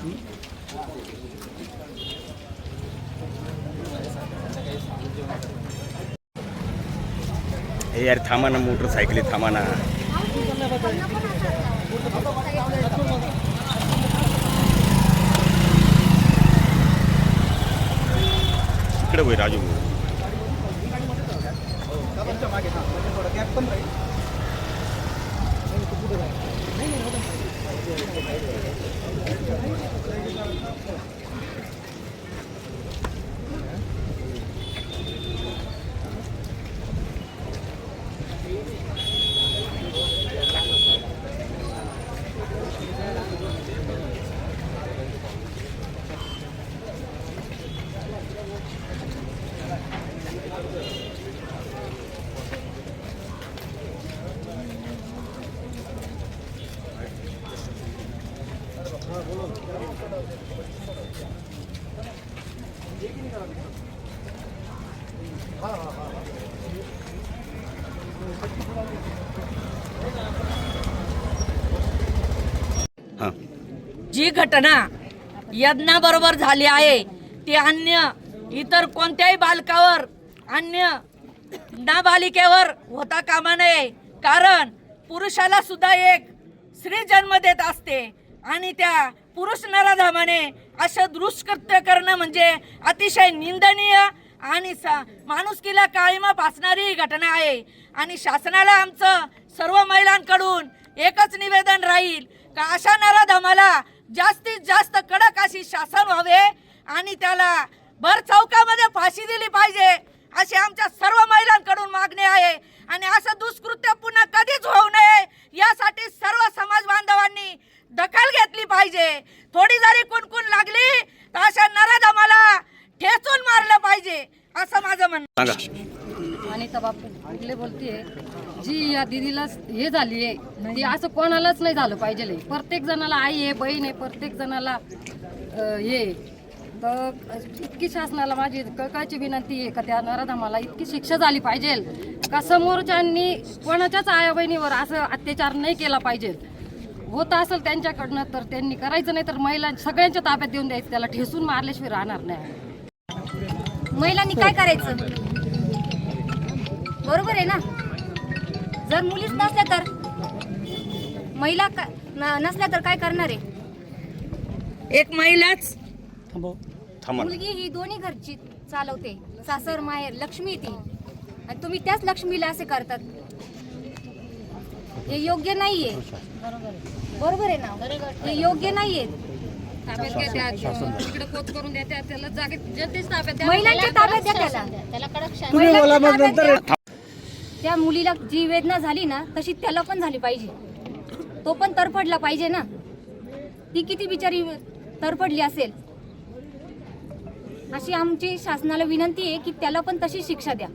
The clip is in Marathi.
हे यार थांबा ना मोटरसायकली थांबा ना. इकडे होय राजू. हां जी घटना यज्ञाबरोबर झाली आहे ती अन्य इतर कोणत्याही बालकावर अन्य नाबालिकेवर होता कामा नये. कारण पुरुषाला सुद्धा एक स्त्री जन्म देत असते. आणि त्या पुरुष नराधामाने असं दुष्कृत्य करणं म्हणजे अतिशय निंदनीय आणि सा माणुसकीला काळीमा पासणारी ही घटना आहे. आणि शासनाला आमचं सर्व महिलांकडून एकच निवेदन राहील का अशा नराधमाला जास्तीत जास्त कडक अशी शासन व्हावे आणि त्याला भर चौकामध्ये फाशी दिली पाहिजे अशी आमच्या सर्व महिलांकडून मागणी आहे. आणि असं दुष्कृत्य पुन्हा पाहिजे. थोडी जरी कुणकुण लागली तर अशा नराधमाला ठेचून मारलं पाहिजे असं माझं म्हणणं अनिता बापू कुठले बोलतेय? जी या दिदीला हे झाली आहे ती असं कोणालाच नाही झालं पाहिजे प्रत्येक जणाला आई आहे बहीण आहे प्रत्येक जणाला हे. तर इतकी शासनाला माझी कळकळची विनंती आहे का त्या नराधमाला इतकी शिक्षा झाली पाहिजे? का समोरच्यांनी कोणाच्याच आया बहिणीवर असं अत्याचार नाही केला पाहिजे? होत असेल त्यांच्याकडनं तर त्यांनी करायचं नाही तर महिला सगळ्यांच्या ताब्यात देऊन द्यायचं त्याला ठेसून मारल्याशिवाय राहणार नाही. महिलांनी काय करायचं? बरोबर आहे ना? जर मुलीच नसल्या तर? महिला नसल्या तर काय करणार आहे? एक महिलाच. मुलगी ही दोन्ही घरची चालवते. सासर माहेर लक्ष्मी ती. आणि तुम्ही त्याच लक्ष्मीला असे करतात. हे योग्य नाहीये. बरोबर आहे ना? हे योग्य नाहीये. ताब्यात तिकडे कोच करून द्या त्या- त्याला जागेत जनतेच ताब्यात द्या महिलांच्या ताब्यात द्या त्याला. महिलांच्या ताब्यात द्या. त्या मुलीला जी वेदना झाली ना तशी त्याला पण झाली पाहिजे. तो पण तरफडला पाहिजे ना. ती किती बिचारी तरफडली असेल. अशी आमची शासनाला विनंती आहे की त्याला पण तशी शिक्षा द्या.